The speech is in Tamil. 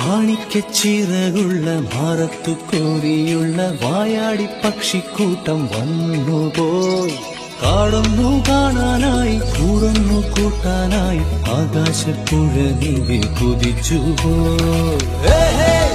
மாணிக்க சீரகுள்ள மாரத்து கோரியுள்ள வாயாடி பக்ஷி கூட்டம் வന്നു போய் കാടൊന്നു കാണാനായി കൂടൊന്നു കൂട്ടാനായി ആകാശപ്പുഴ നീ കുതിച്ചു ஏ